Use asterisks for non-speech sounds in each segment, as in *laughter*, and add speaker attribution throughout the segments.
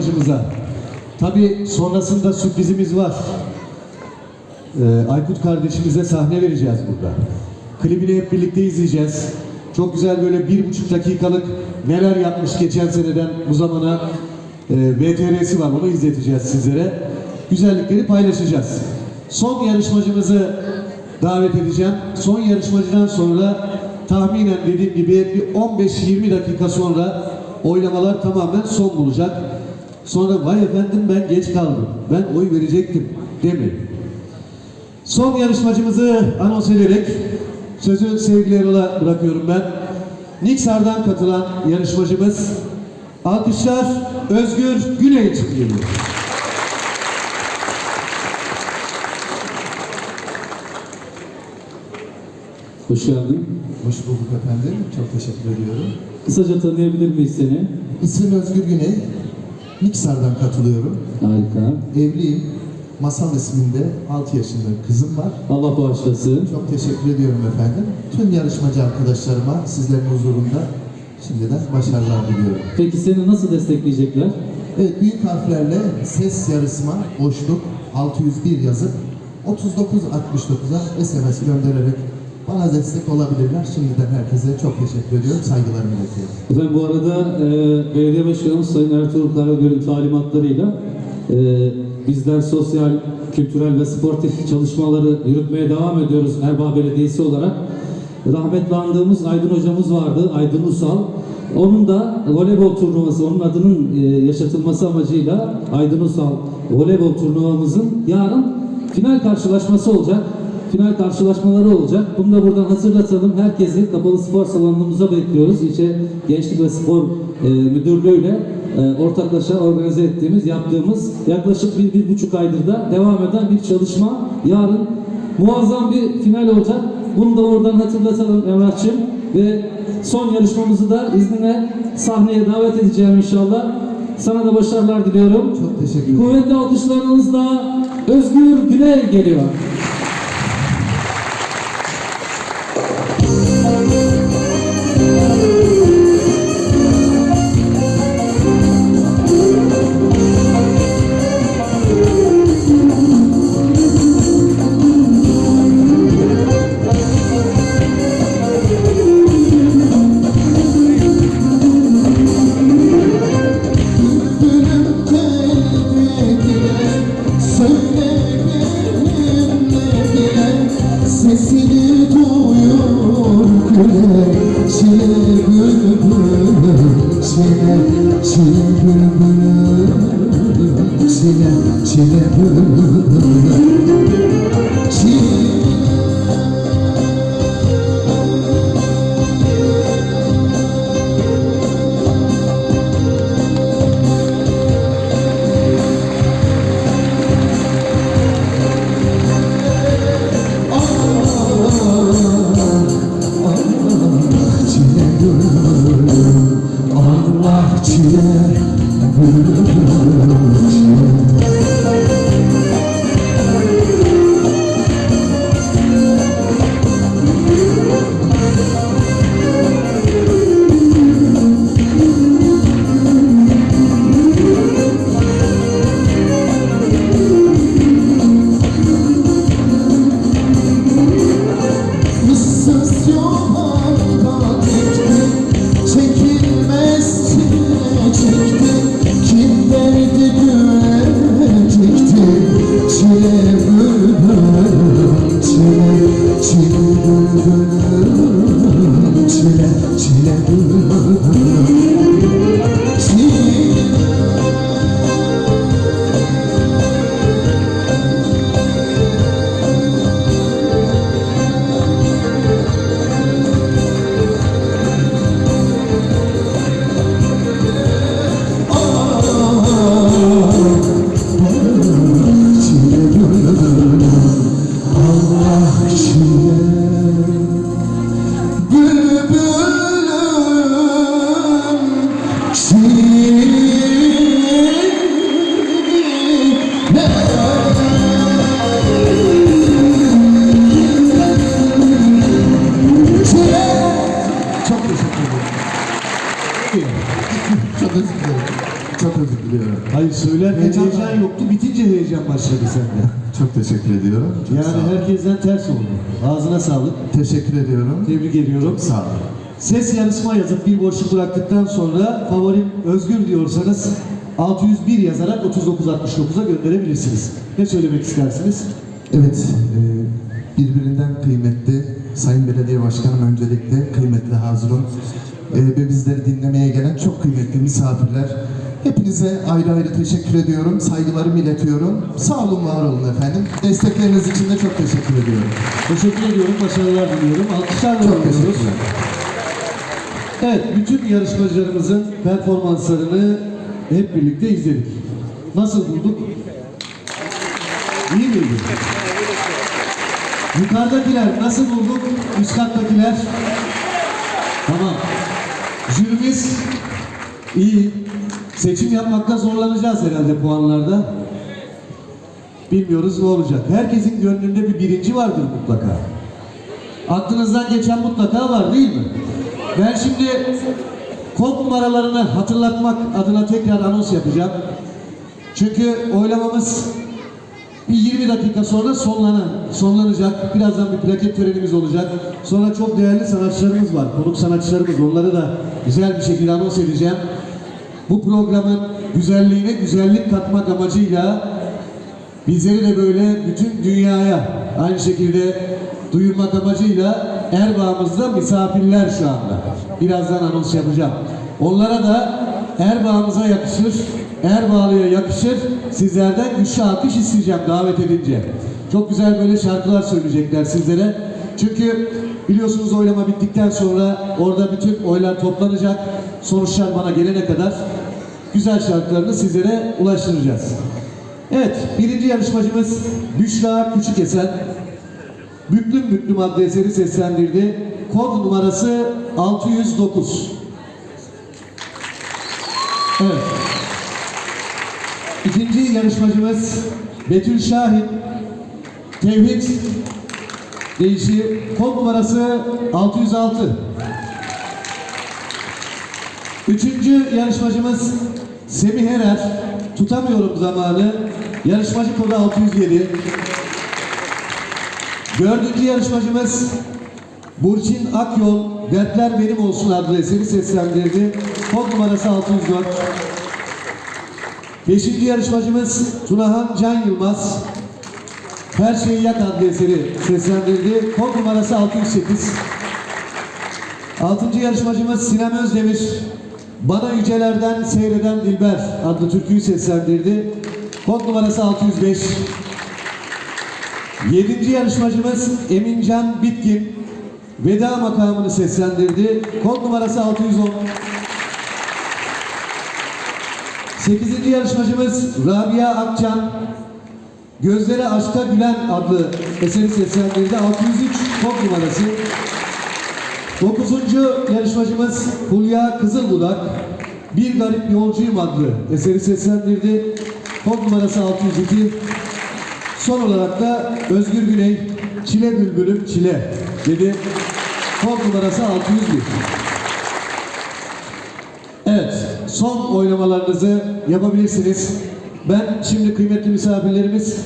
Speaker 1: yarışmacımıza. Tabii sonrasında sürprizimiz var. Ee, Aykut kardeşimize sahne vereceğiz burada. Klibini hep birlikte izleyeceğiz. Çok güzel böyle bir buçuk dakikalık neler yapmış geçen seneden bu zamana e, VTR'si var. Onu izleteceğiz sizlere. Güzellikleri paylaşacağız. Son yarışmacımızı davet edeceğim. Son yarışmacıdan sonra tahminen dediğim gibi bir 15-20 dakika sonra oylamalar tamamen son bulacak. Sonra vay efendim ben geç kaldım. Ben oy verecektim demeyin. Son yarışmacımızı anons ederek sözü sevgili Erol'a bırakıyorum ben. Niksar'dan katılan yarışmacımız alkışlar Özgür Güney için geliyor.
Speaker 2: Hoş geldin.
Speaker 3: Hoş bulduk efendim. Çok teşekkür ediyorum.
Speaker 2: Kısaca tanıyabilir miyiz seni?
Speaker 3: İsmim Özgür Güney. Niksar'dan katılıyorum.
Speaker 2: Harika.
Speaker 3: Evliyim. Masal isminde 6 yaşında kızım var.
Speaker 2: Allah bağışlasın.
Speaker 3: Çok teşekkür ediyorum efendim. Tüm yarışmacı arkadaşlarıma sizlerin huzurunda şimdiden başarılar diliyorum.
Speaker 2: Peki seni nasıl destekleyecekler?
Speaker 3: Evet büyük harflerle ses yarısıma boşluk 601 yazıp 3969'a SMS göndererek bana destek olabilirler. Şimdiden herkese çok teşekkür ediyorum. Saygılarımı iletiyorum.
Speaker 2: Efendim bu arada e, Belediye Başkanımız Sayın Ertuğrul Karagöl'ün talimatlarıyla e, bizler sosyal, kültürel ve sportif çalışmaları yürütmeye devam ediyoruz Erbaa Belediyesi olarak. Rahmetli andığımız Aydın hocamız vardı, Aydın Usal. Onun da voleybol turnuvası, onun adının e, yaşatılması amacıyla Aydın Usal voleybol turnuvamızın yarın final karşılaşması olacak. Final karşılaşmaları olacak. Bunu da buradan hatırlatalım. Herkesi kapalı spor salonumuza bekliyoruz. İlçe Gençlik ve Spor e, Müdürlüğü'yle e, ortaklaşa organize ettiğimiz, yaptığımız yaklaşık bir, bir buçuk aydır da devam eden bir çalışma. Yarın muazzam bir final olacak. Bunu da oradan hatırlatalım Emrah'cığım. Ve son yarışmamızı da iznine sahneye davet edeceğim inşallah. Sana da başarılar diliyorum.
Speaker 3: Çok teşekkür ederim.
Speaker 2: Kuvvetli alkışlarınızla Özgür Güney geliyor.
Speaker 1: Thank
Speaker 3: you. Teşekkür ediyorum.
Speaker 1: Tebrik ediyorum.
Speaker 3: Sağ olun.
Speaker 1: Ses yarışma yazıp bir boşluk bıraktıktan sonra favorim Özgür diyorsanız 601 yazarak 3969'a gönderebilirsiniz. Ne söylemek istersiniz?
Speaker 3: Evet, e, birbirinden kıymetli Sayın Belediye Başkanım öncelikle kıymetli Hazırun e, ve bizleri dinlemeye gelen çok kıymetli misafirler. Hepinize ayrı ayrı teşekkür ediyorum, saygılarımı iletiyorum. Sağ olun, var olun efendim. Destekleriniz için de çok teşekkür ediyorum.
Speaker 1: Teşekkür ediyorum, başarılar diliyorum. Alkışlarla
Speaker 3: Çok teşekkürler.
Speaker 1: Evet, bütün yarışmacılarımızın performanslarını hep birlikte izledik. Nasıl bulduk? İyi miydi? Yukarıdakiler nasıl bulduk? Üst kattakiler? Tamam. Jürimiz iyi. Seçim yapmakta zorlanacağız herhalde puanlarda. Bilmiyoruz ne olacak. Herkesin gönlünde bir birinci vardır mutlaka. Aklınızdan geçen mutlaka var değil mi? Ben şimdi kod numaralarını hatırlatmak adına tekrar anons yapacağım. Çünkü oylamamız bir 20 dakika sonra sonlanan, sonlanacak. Birazdan bir plaket törenimiz olacak. Sonra çok değerli sanatçılarımız var. Konuk sanatçılarımız. Onları da güzel bir şekilde anons edeceğim. Bu programın güzelliğine güzellik katmak amacıyla Bizleri de böyle bütün dünyaya aynı şekilde duyurmak amacıyla Erbağ'ımızda misafirler şu anda. Birazdan anons yapacağım. Onlara da Erbağ'ımıza yakışır, Erbağlı'ya yakışır. Sizlerden güçlü alkış isteyeceğim davet edince. Çok güzel böyle şarkılar söyleyecekler sizlere. Çünkü biliyorsunuz oylama bittikten sonra orada bütün oylar toplanacak. Sonuçlar bana gelene kadar güzel şarkılarını sizlere ulaştıracağız. Evet, birinci yarışmacımız Büşra Küçükesen. Büklüm Büklüm adlı eseri seslendirdi. Kod numarası 609. Evet. İkinci yarışmacımız Betül Şahin. Tevhid deyişi kod numarası 606. Üçüncü yarışmacımız Semih Erer. Tutamıyorum zamanı. Yarışmacı kodu 607. Dördüncü yarışmacımız Burçin Akyol. Dertler Benim Olsun adlı eseri seslendirdi. Kod numarası 604. Beşinci yarışmacımız Tunahan Can Yılmaz. Her Şeyi Yak adlı eseri seslendirdi. Kod numarası 608. Altıncı yarışmacımız Sinem Özdemir. Bana Yücelerden Seyreden Dilber adlı türküyü seslendirdi. Kod numarası 605. Yedinci yarışmacımız Emincan Bitkin. Veda makamını seslendirdi. Kod numarası 610. Sekizinci yarışmacımız Rabia Akcan. Gözleri Aşka Gülen adlı eseri seslendirdi. 603 kod numarası. Dokuzuncu yarışmacımız Fulya Kızılbudak. Bir Garip Yolcuyum adlı eseri seslendirdi. Kod numarası 602. Son olarak da Özgür Güney Çile Bülbülüm Çile dedi. Kod numarası 601. Evet, son oylamalarınızı yapabilirsiniz. Ben şimdi kıymetli misafirlerimiz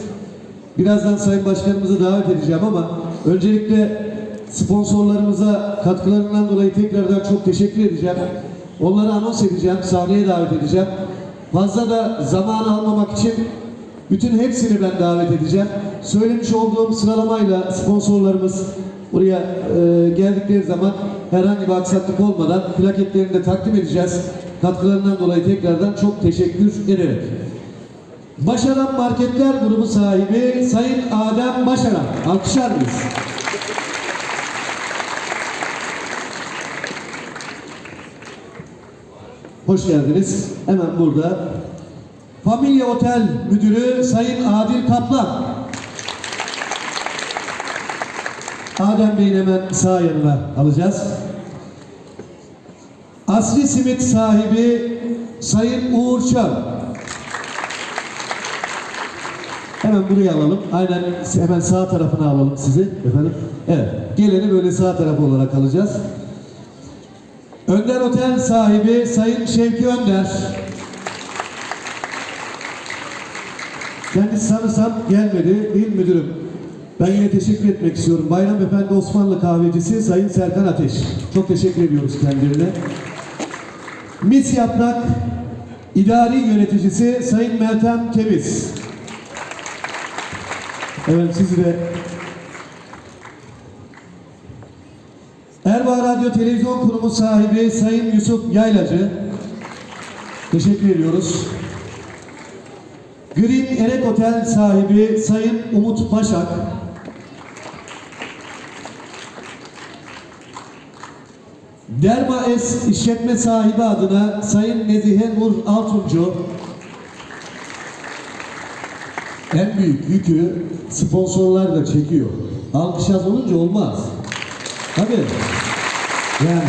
Speaker 1: birazdan Sayın Başkanımızı davet edeceğim ama öncelikle sponsorlarımıza katkılarından dolayı tekrardan çok teşekkür edeceğim. Onları anons edeceğim, sahneye davet edeceğim. Fazla da zaman almamak için bütün hepsini ben davet edeceğim. Söylemiş olduğum sıralamayla sponsorlarımız buraya e, geldikleri zaman herhangi bir aksaklık olmadan plaketlerini de takdim edeceğiz. Katkılarından dolayı tekrardan çok teşekkür ederek. Başaran Marketler Grubu sahibi Sayın Adem Başaran. Alkışlar mıyız? Hoş geldiniz. Hemen burada. Familya Otel Müdürü Sayın Adil Kaplan. Adem Bey'in hemen sağ yanına alacağız. Asli Simit sahibi Sayın Uğur Çöl. Hemen buraya alalım. Aynen hemen sağ tarafına alalım sizi efendim. Evet. Geleni böyle sağ tarafı olarak alacağız. Önder Otel sahibi Sayın Şevki Önder. Kendisi sanırsam gelmedi değil müdürüm? Ben yine teşekkür etmek istiyorum. Bayram Efendi Osmanlı kahvecisi Sayın Serkan Ateş. Çok teşekkür ediyoruz kendilerine. Mis Yaprak İdari Yöneticisi Sayın Meltem Temiz. Evet sizi de Erbaa Radyo Televizyon Kurumu sahibi Sayın Yusuf Yaylacı. Teşekkür ediyoruz. Green Erek Otel sahibi Sayın Umut Başak. Derma Es işletme sahibi adına Sayın Nezihe Nur Altuncu. En büyük yükü sponsorlar da çekiyor. Alkış az olunca olmaz. Tabii. Yani.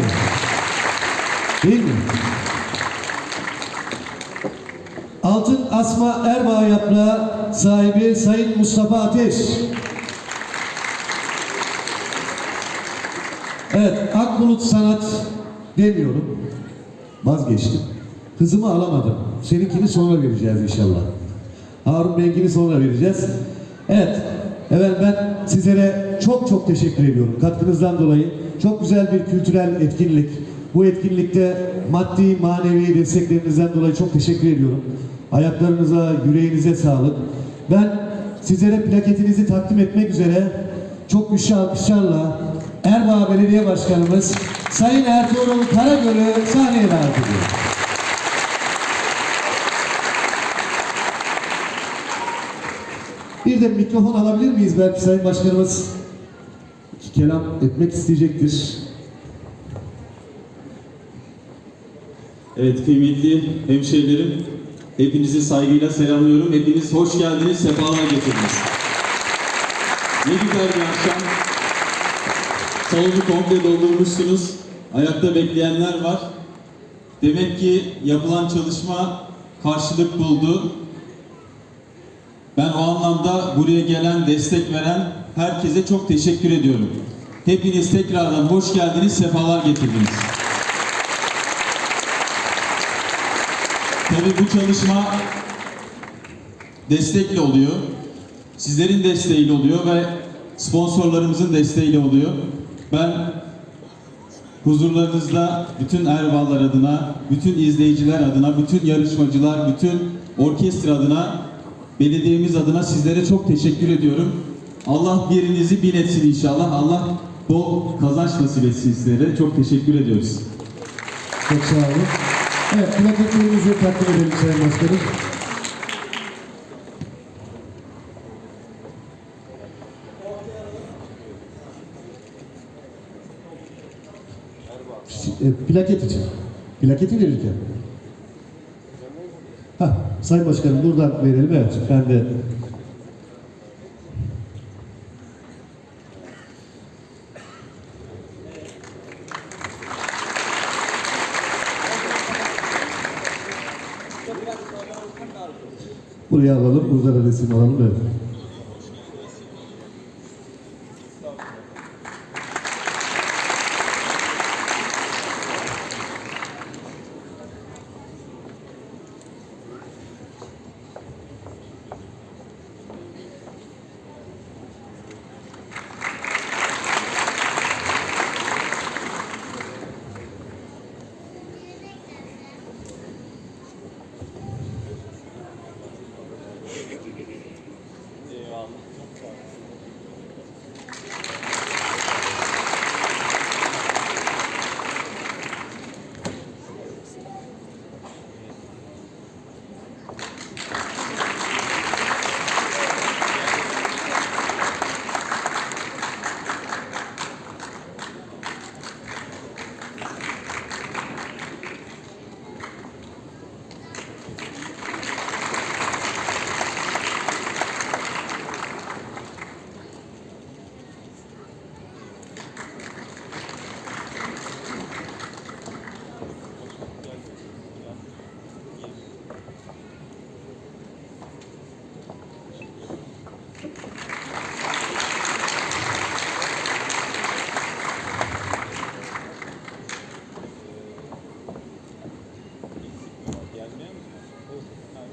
Speaker 1: Değil mi? Altın Asma Erbağ yaprağı sahibi Sayın Mustafa Ateş. Evet, Akbulut Sanat demiyorum. Vazgeçtim. Kızımı alamadım. Seninkini sonra vereceğiz inşallah. Harun Bey'inkini sonra vereceğiz. Evet, evet ben sizlere çok çok teşekkür ediyorum katkınızdan dolayı. Çok güzel bir kültürel etkinlik. Bu etkinlikte maddi, manevi desteklerinizden dolayı çok teşekkür ediyorum. Ayaklarınıza, yüreğinize sağlık. Ben sizlere plaketinizi takdim etmek üzere çok güçlü alkışlarla Erbaa Belediye Başkanımız Sayın Ertuğrul Karagöl'ü sahneye davet ediyorum. Bir de mikrofon alabilir miyiz? Belki Sayın Başkanımız kelam etmek isteyecektir.
Speaker 4: Evet kıymetli hemşehrilerim, hepinizi saygıyla selamlıyorum. Hepiniz hoş geldiniz, sefalar getirdiniz. Ne güzel bir akşam. Salonu komple doldurmuşsunuz. Ayakta bekleyenler var. Demek ki yapılan çalışma karşılık buldu. Ben o anlamda buraya gelen, destek veren herkese çok teşekkür ediyorum. Hepiniz tekrardan hoş geldiniz, sefalar getirdiniz. Tabii bu çalışma destekle oluyor. Sizlerin desteğiyle oluyor ve sponsorlarımızın desteğiyle oluyor. Ben huzurlarınızda bütün Erbağlar adına, bütün izleyiciler adına, bütün yarışmacılar, bütün orkestra adına, belediyemiz adına sizlere çok teşekkür ediyorum. Allah birinizi bin etsin inşallah. Allah bol kazanç nasip etsin sizlere. Çok teşekkür ediyoruz.
Speaker 1: Çok sağ olun. Evet, plaketlerimizi takdim edelim Sayın Başkanım. E, plaket için. Plaketi verirken. Ha, Sayın Başkanım buradan verelim. Evet, ben de buraya alalım. Burada da resim alalım. Evet.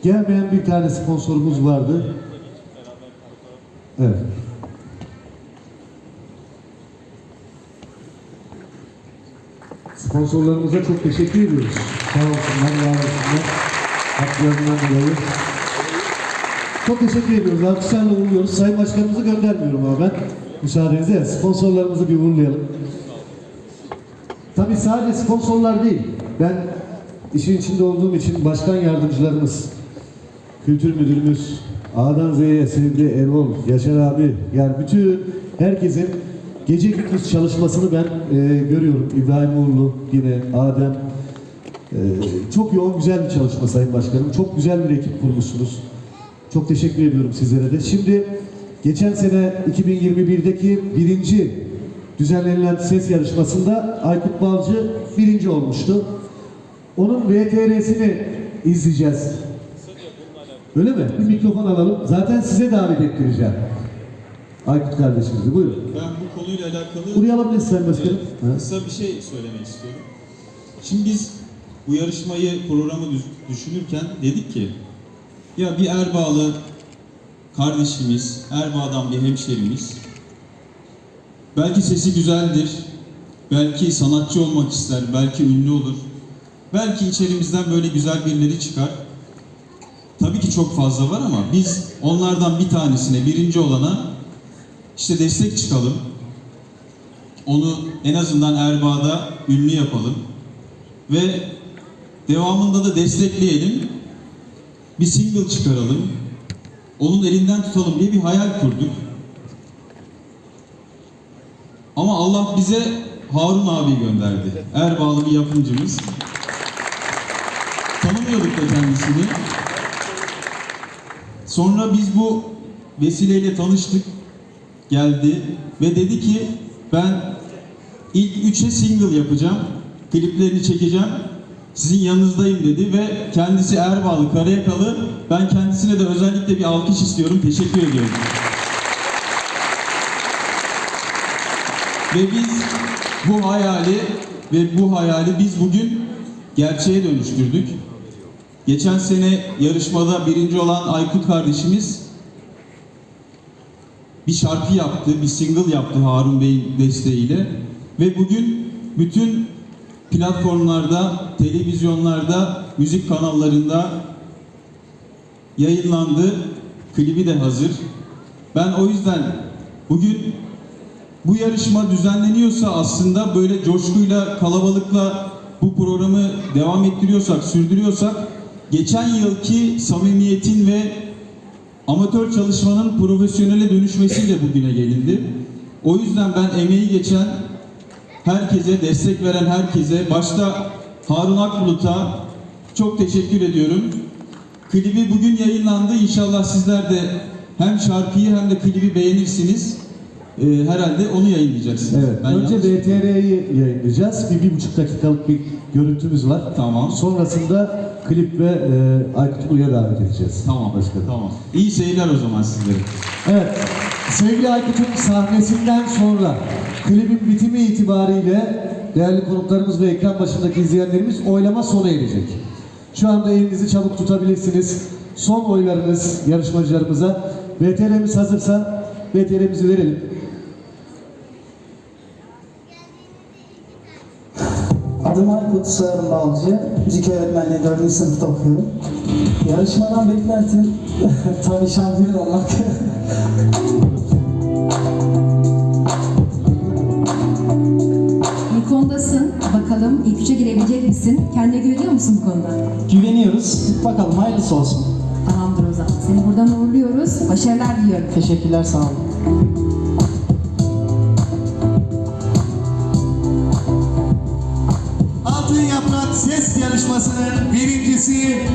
Speaker 1: Gelmeyen bir tane sponsorumuz vardı. Evet. Sponsorlarımıza çok teşekkür ediyoruz. Sağ olsunlar, var olsunlar. Haklarından dolayı. Çok teşekkür ediyoruz. Alkışlarla uğurluyoruz. Sayın Başkanımızı göndermiyorum ama ben. Müsaadenizle sponsorlarımızı bir uğurlayalım. Tabii sadece sponsorlar değil. Ben işin içinde olduğum için başkan yardımcılarımız, kültür müdürümüz, A'dan Z'ye sevgili Erol, Yaşar abi, yani bütün herkesin gece gündüz çalışmasını ben e, görüyorum. İbrahim Uğurlu, yine Adem. E, çok yoğun, güzel bir çalışma Sayın Başkanım. Çok güzel bir ekip kurmuşsunuz. Çok teşekkür ediyorum sizlere de. Şimdi geçen sene 2021'deki birinci düzenlenilen ses yarışmasında Aykut Balcı birinci olmuştu. Onun VTR'sini izleyeceğiz. Öyle mi? Bir mikrofon alalım. Zaten size davet ettireceğim. Aykut kardeşimizi. Buyurun.
Speaker 4: Ben bu konuyla alakalı
Speaker 1: Buraya alabiliriz Sayın Başkanım.
Speaker 4: e,
Speaker 1: Ha.
Speaker 4: kısa bir şey söylemek istiyorum. Şimdi biz bu yarışmayı, programı düşünürken dedik ki ya bir Erbağlı kardeşimiz, Erbağ'dan bir hemşerimiz belki sesi güzeldir, belki sanatçı olmak ister, belki ünlü olur. Belki içerimizden böyle güzel birileri çıkar. Tabii ki çok fazla var ama biz onlardan bir tanesine, birinci olana işte destek çıkalım. Onu en azından Erbaa'da ünlü yapalım. Ve devamında da destekleyelim. Bir single çıkaralım. Onun elinden tutalım diye bir hayal kurduk. Ama Allah bize Harun abi gönderdi. Erbağlı bir yapımcımız. Tanımıyorduk da kendisini. Sonra biz bu vesileyle tanıştık. Geldi ve dedi ki ben ilk üçe single yapacağım. Kliplerini çekeceğim. Sizin yanınızdayım dedi ve kendisi Erbağlı, Karayakalı. Ben kendisine de özellikle bir alkış istiyorum. Teşekkür ediyorum. Ve biz bu hayali ve bu hayali biz bugün gerçeğe dönüştürdük. Geçen sene yarışmada birinci olan Aykut kardeşimiz bir şarkı yaptı, bir single yaptı Harun Bey'in desteğiyle. Ve bugün bütün platformlarda, televizyonlarda, müzik kanallarında yayınlandı. Klibi de hazır. Ben o yüzden bugün bu yarışma düzenleniyorsa aslında böyle coşkuyla, kalabalıkla bu programı devam ettiriyorsak, sürdürüyorsak geçen yılki samimiyetin ve amatör çalışmanın profesyonele dönüşmesiyle bugüne gelindi. O yüzden ben emeği geçen herkese, destek veren herkese, başta Harun Akbulut'a çok teşekkür ediyorum. Klibi bugün yayınlandı. İnşallah sizler de hem şarkıyı hem de klibi beğenirsiniz. Ee, herhalde onu yayınlayacaksınız.
Speaker 1: Evet.
Speaker 4: Ben
Speaker 1: Önce
Speaker 4: yanlış-
Speaker 1: VTR'yi yayınlayacağız. Bir, bir buçuk dakikalık bir görüntümüz var.
Speaker 4: Tamam.
Speaker 1: Sonrasında klip ve e, Aykut'u buraya davet edeceğiz.
Speaker 4: Tamam.
Speaker 1: Başkanım.
Speaker 4: Tamam. İyi seyirler o zaman sizlere.
Speaker 1: Evet. Sevgili Aykut'un sahnesinden sonra klibin bitimi itibariyle değerli konuklarımız ve ekran başındaki izleyenlerimiz oylama sona erecek. Şu anda elinizi çabuk tutabilirsiniz. Son oylarınız yarışmacılarımıza. VTR'miz hazırsa VTR'mizi verelim.
Speaker 5: Adım Aykut Sığarım Balcı. Müzik öğretmenliği 4. sınıfta okuyorum. Yarışmadan beklentim *laughs* tabii şampiyon olmak.
Speaker 6: Bu konudasın. Bakalım ilk üçe girebilecek misin? Kendine güveniyor musun bu konuda?
Speaker 5: Güveniyoruz. Bakalım hayırlısı olsun.
Speaker 6: Tamamdır o zaman. Seni buradan uğurluyoruz. Başarılar diliyorum.
Speaker 5: Teşekkürler sağ olun.
Speaker 7: Yarışması'nın birincisi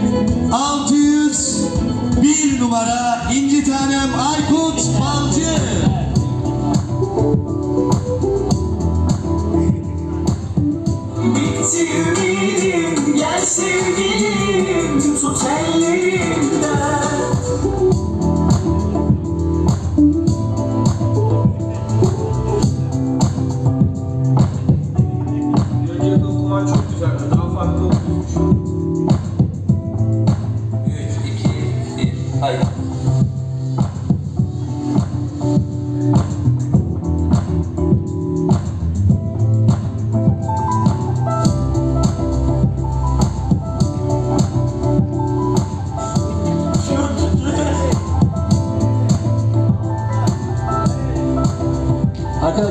Speaker 7: 601 numara İnci Tanem Aykut Balcı.
Speaker 8: Bitti ümidim, gel sevgilim, tut ellerimden.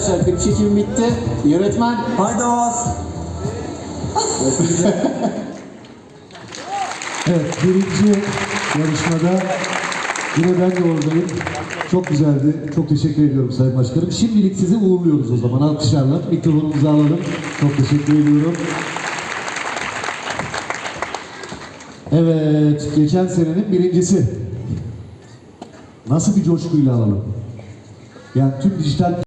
Speaker 9: Arkadaşlar klip çekimi bitti. Yönetmen
Speaker 7: Haydi Oğuz. *laughs*
Speaker 1: Evet, birinci yarışmada yine ben de oradayım. Çok güzeldi. Çok teşekkür ediyorum Sayın Başkanım. Şimdilik sizi uğurluyoruz o zaman. Alkışlarla mikrofonumuzu alalım. Çok teşekkür ediyorum. Evet, geçen senenin birincisi. Nasıl bir coşkuyla alalım? Yani tüm dijital